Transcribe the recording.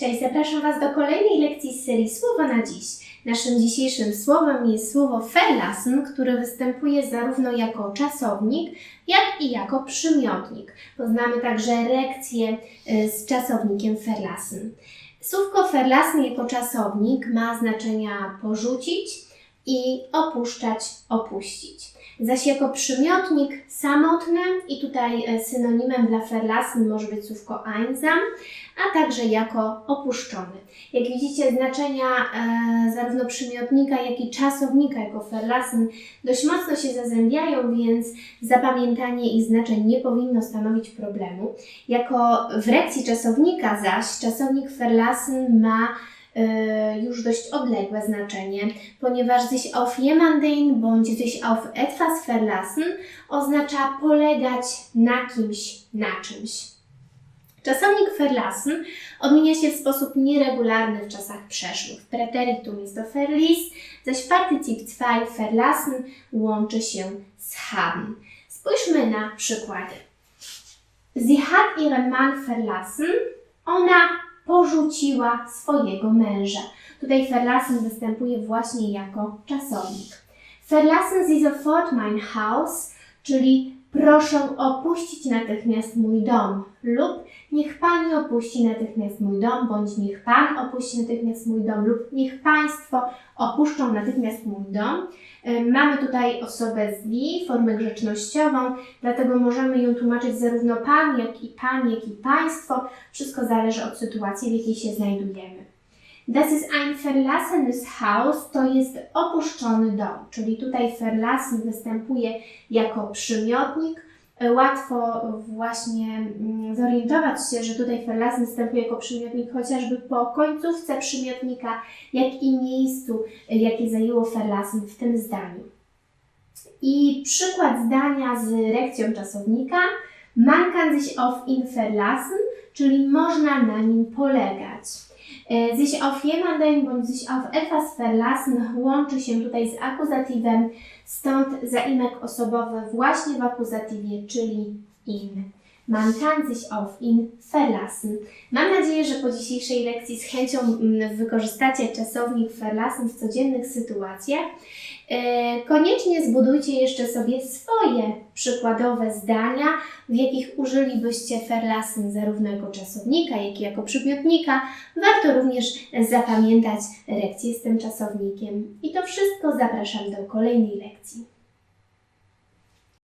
Cześć, zapraszam Was do kolejnej lekcji z serii Słowo na dziś. Naszym dzisiejszym słowem jest słowo verlassen, które występuje zarówno jako czasownik, jak i jako przymiotnik. Poznamy także rekcję y, z czasownikiem verlassen. Słówko verlassen jako czasownik ma znaczenia porzucić i opuszczać, opuścić. Zaś jako przymiotnik samotny i tutaj e, synonimem dla verlassen może być słówko einsam, a także jako opuszczony. Jak widzicie, znaczenia e, zarówno przymiotnika, jak i czasownika jako verlassen dość mocno się zazębiają, więc zapamiętanie ich znaczeń nie powinno stanowić problemu. Jako w rekcji czasownika zaś czasownik verlassen ma już dość odległe znaczenie, ponieważ sich auf jemanden bądź sich auf etwas verlassen oznacza polegać na kimś, na czymś. Czasownik verlassen odmienia się w sposób nieregularny w czasach przeszłych. Präteritum jest to verlies, zaś partycip zwei verlassen łączy się z haben. Spójrzmy na przykłady. Sie hat ihren Mann verlassen. Ona porzuciła swojego męża. Tutaj verlassen występuje właśnie jako czasownik. Verlassen Sie sofort mein Haus, czyli proszę opuścić natychmiast mój dom lub niech Pani opuści natychmiast mój dom, bądź niech Pan opuści natychmiast mój dom lub niech Państwo opuszczą natychmiast mój dom. E, Mamy tutaj osobę z die, formę grzecznościową, dlatego możemy ją tłumaczyć zarówno Pan, jak i Pan, jak i Państwo. Wszystko zależy od sytuacji, w jakiej się znajdujemy. Das ist ein verlassenes Haus, to jest opuszczony dom, czyli tutaj verlassen występuje jako przymiotnik. E, Łatwo właśnie mm, zorientować się, że tutaj verlassen występuje jako przymiotnik chociażby po końcówce przymiotnika, jak i miejscu, e, jakie zajęło verlassen w tym zdaniu. I przykład zdania z rekcją czasownika. Man kann sich auf ihn verlassen, czyli można na nim polegać. E, Sich auf jemanden bądź sich auf etwas verlassen łączy się tutaj z akuzatywem, stąd zaimek osobowy właśnie w akuzatywie, czyli in. Man kann sich auf ihn verlassen. Mam nadzieję, że po dzisiejszej lekcji z chęcią mm, wykorzystacie czasownik verlassen w codziennych sytuacjach. E, Koniecznie zbudujcie jeszcze sobie swoje przykładowe zdania, w jakich użylibyście verlassen zarówno jako czasownika, jak i jako przymiotnika. Warto również zapamiętać rekcję z tym czasownikiem. I to wszystko zapraszam do kolejnej lekcji.